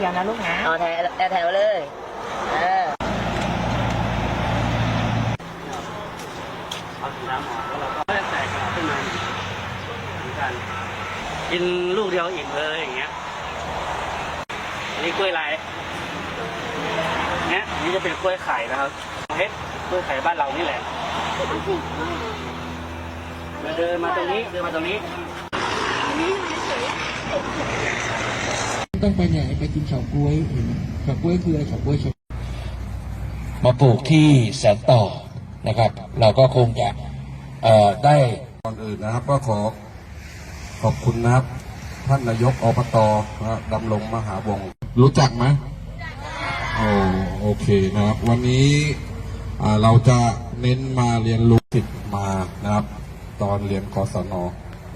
อย่างเดียวนะลูกนะเอาแถวแถวเลยเออเอาถุงน้ำออกแล้วเราก็แตกกระดาษขึ้นมาเหมือนกันกินลูกเดียวอิ่มเลยอย่างเงี้ยอันนี้กล้วยลายเนี่ยอันนี่จะเป็นกล้วยไข่นะครับเพชรกล้วยไข่บ้านเรานี่แหละเดินมาตรงนี้เดินมาตรงนี้ ต้องไปไหนไปกินเฉาก๊วยเห็นไหมเฉาก๊วยคืออะไรเฉาก๊วยเฉามาปลูกที่แสนต่อนะครับ เราก็คงจะเอ่อได้ก่อนอื่นนะครับ ก็ขอขอบคุณนะครับ ท่านนายกอบตนะครับดำรงมหาวงศ์รู้จักไหมโอ้โอเคนะครับ วันนี้อ่าเราจะเน้นมาเรียนรู้ติดมานะครับ ตอนเรียนกศน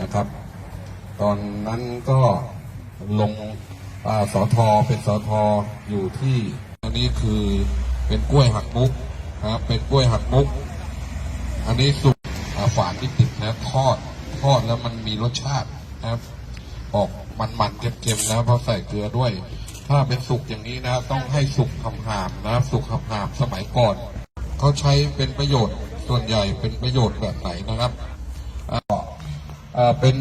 นะครับ ตอนนั้นก็ลงอ่า สอทอเป็นสอทออยู่ที่อันนี้คือเป็นกล้วยหักมุกนะครับเป็นกล้วยหักมุก อันนี้สุกฝานที่ติดนะทอดทอดแล้วมันมีรสชาตินะครับออกมันๆเค็มๆนะเพราะใส่เกลือด้วย ถ้าเป็นสุกอย่างนี้นะต้องให้สุกหำๆนะสุกหำๆสมัยก่อนเขาใช้เป็นประโยชน์ส่วนใหญ่เป็นประโยชน์แบบไหนนะครับอ่าเป็น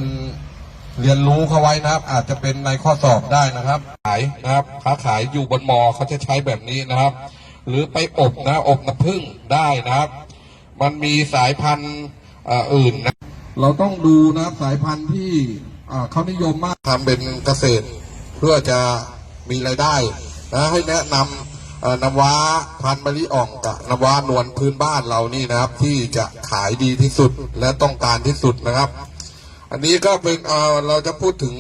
เรียนรู้เขาไว้นะครับ อาจจะเป็นในข้อสอบได้นะครับ ขายนะครับค้าขายอยู่บนมอเขาจะใช้แบบนี้นะครับ หรือไปอบนะอบน้ำผึ้งได้นะครับ มันมีสายพันธุ์อื่นนะเราต้องดูนะครับสายพันธุ์ที่เขานิยมมากทำเป็นเกษตร เพื่อจะมีรายได้นะให้แนะนำน้ำว้าพันธุ์มะลิอ่องกับน้ำว้านวลพื้นบ้านเรานี่นะครับ ที่จะขายดีที่สุดและต้องการที่สุดนะครับ อันนี้ก็เป็นเอ่อเราจะพูดถึง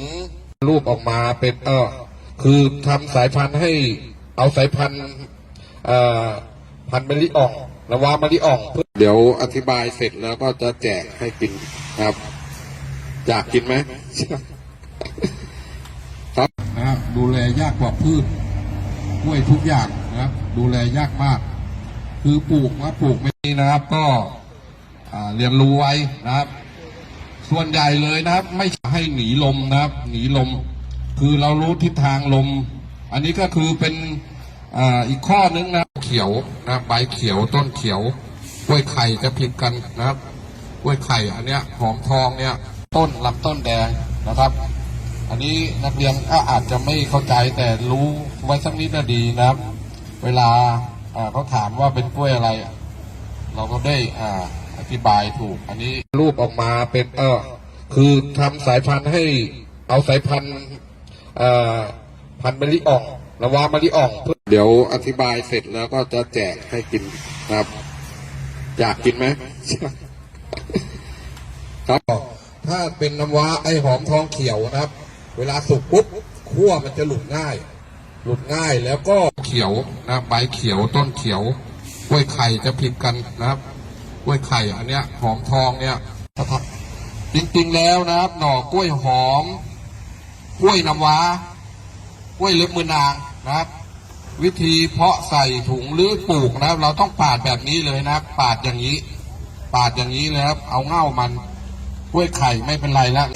รูปออกมาเป็นเออคือทำสายพันธุ์ให้เอาสายพันธุ์เอ่อพันธุ์มะลิอ่องน้ำว้ามะลิอ่องเดี๋ยวอธิบายเสร็จแล้วก็จะแจกให้กินครับอยากกินไหมครับนะครับดูแลยากกว่าพืชกล้วยทุกอย่างนะครับดูแลยากมาก คือปลูกนะปลูกไม่ดีนะครับก็อ่าเรียนรู้ไว้นะครับ ส่วนใหญ่เลยนะครับ ไม่ให้หนีลมนะครับ หนีลม คือเรารู้ทิศทางลม อันนี้ก็คือเป็นออีกข้อนึงนะเขียวนะใบเขียวต้นเขียวกล้วยไข่จะผิดกันนะครับกล้วยไข่อันเนี้ยหอมทองเนี่ย ต้นลำต้นแดงนะครับ อันนี้นักเรียนก็อาจจะไม่เข้าใจแต่รู้ไว้สักนิดก็ดีนะครับ เวลาเขาถามว่าเป็นกล้วยอะไร เราก็ได้อ่า อธิบายถูก อันนี้รูปออกมาเป็นเออคือทำสายพันธุ์ให้เอาสายพันธุ์เอ่อพันธุ์มะลิอ่องระวามะลิอ่องเดี๋ยวอธิบายเสร็จแล้วก็จะแจกให้กินนะครับ อยากกินไหมครับถ้าเป็นน้ำว้าไอหอมทองเขียวนะครับ เวลาสุกปุ๊บขั้วมันจะหลุดง่าย หลุดง่ายแล้วก็เขียวนะใบเขียวต้นเขียวกล้วยไข่จะผิดกันนะครับก ล้วยไข่อันเนี้ยหอมทองเนี่ยนะครับจริงๆแล้วนะครับ หน่อกล้วยหอม กล้วยน้ำว้ากล้วยเล็บมือนางนะครับ วิธีเพาะใส่ถุงหรือปลูกนะครับ เราต้องปาดแบบนี้เลยนะครับ ปาดอย่างนี้ ปาดอย่างนี้เลยครับ เอาเง่ามันกล้วยไข่ไม่เป็นไรแล้ว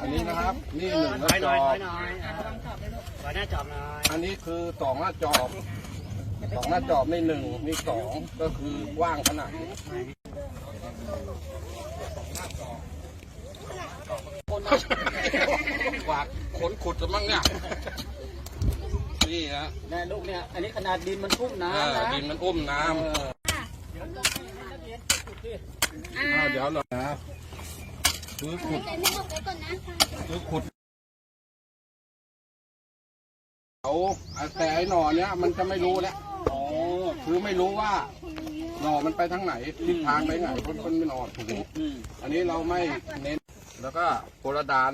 อันนี้นะครับ นี่หนึ่ง ถอยหน่อยถอยหน่อยถอยหน้าจอบหน่อย อันนี้คือสองหน้าจอบ สองหน้าจอบในหนึ่งนี่สองก็คือกว้างขนาดนี้กวาดขนขุดจะมั้งเนี่ย นี่นะแน่ลูกเนี่ย อันนี้ขนาดดินมันทุ่มเอน้ำอนะดินมันอุ้มน้ำอ้าวเดี๋ยวเรานะคือขุดคือขุดเขาแต่ไอ้หน่อเนี้ยมันจะไม่รู้แล้ว อ๋อคือไม่รู้ว่าหน่อมันไปทางไหนทิศทางไปไหนคนคนไม่หน่อถูกอืมอันนี้เราไม่เน้นแล้วก็โบราดาน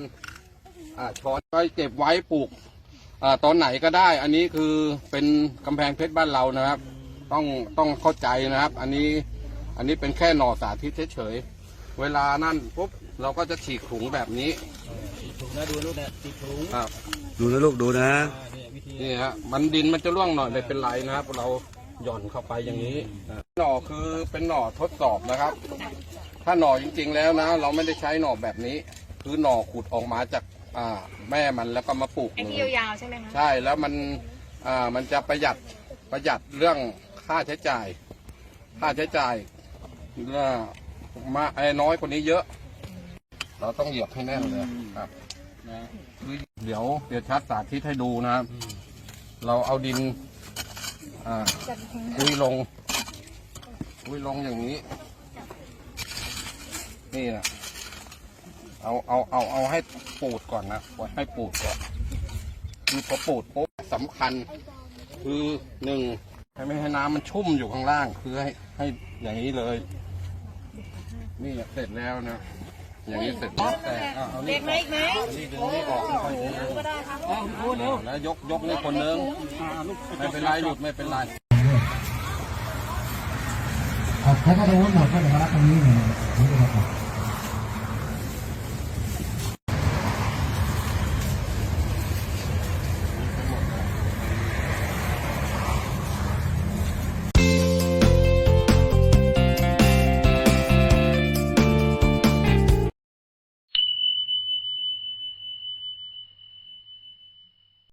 อ่าช้อนไว้เก็บไว้ปลูกอ่าตอนไหนก็ได้ อันนี้คือเป็นกำแพงเพชรบ้านเรานะครับ ต้องต้องเข้าใจนะครับ อันนี้อันนี้เป็นแค่หน่อสาธิตเฉยๆเวลานั่นปุ๊บ เราก็จะฉีกถุงแบบนี้ถูกนะดูลูกเนี่ยติดถุงครับดูนะลูกดูนะนี่ฮะมันดินมันจะร่วงหน่อยไม่เป็นไรนะครับเราหย่อนเข้าไปอย่างนี้นะหน่อคือเป็นหน่อทดสอบนะครับ ถ้าหน่อจริง ๆ แล้วนะ เราไม่ได้ใช้หน่อแบบนี้ คือหน่อขุดออกมาจากอ่าแม่มันแล้วก็มาปลูกไอ้เลที่ยยาวๆใช่ไหมคะใช่แล้วมันอ่ามันจะประหยัดประหยัดเรื่องค่าใช้จ่าย ค่าใช้จ่ายเอ่อมาไอ้น้อยกว่านี้เยอะ เราต้องเหยียบให้แน่นเลยครับนะคือเดี๋ยวเดี๋ยวชัดสาธิตให้ดูนะครับ เราเอาดินอ่าคุยลงคุยลงอย่างนี้ นี่นะเอาเอาเอาเอาให้ปูดก่อนนะปล่อยให้ปูดก่อนคือพอปูดปุ๊บสำคัญ คือหนึ่งให้ไม่ให้น้ำมันชุ่มอยู่ข้างล่าง คือให้ให้อย่างนี้เลย นี่เสร็จแล้วนะ อย่างนี้เสร็จแล้วแต่อะเอานี่เด็กไหมอีกไหมนี่ดึงนี่ออกค่อยๆดึงก็ได้ค่ะแล้วยกยกนี่คนนึงไม่เป็นไรหยุดไม่เป็นไรถ้าเขารู้หมดก็เดี๋ยวมารับตรงนี้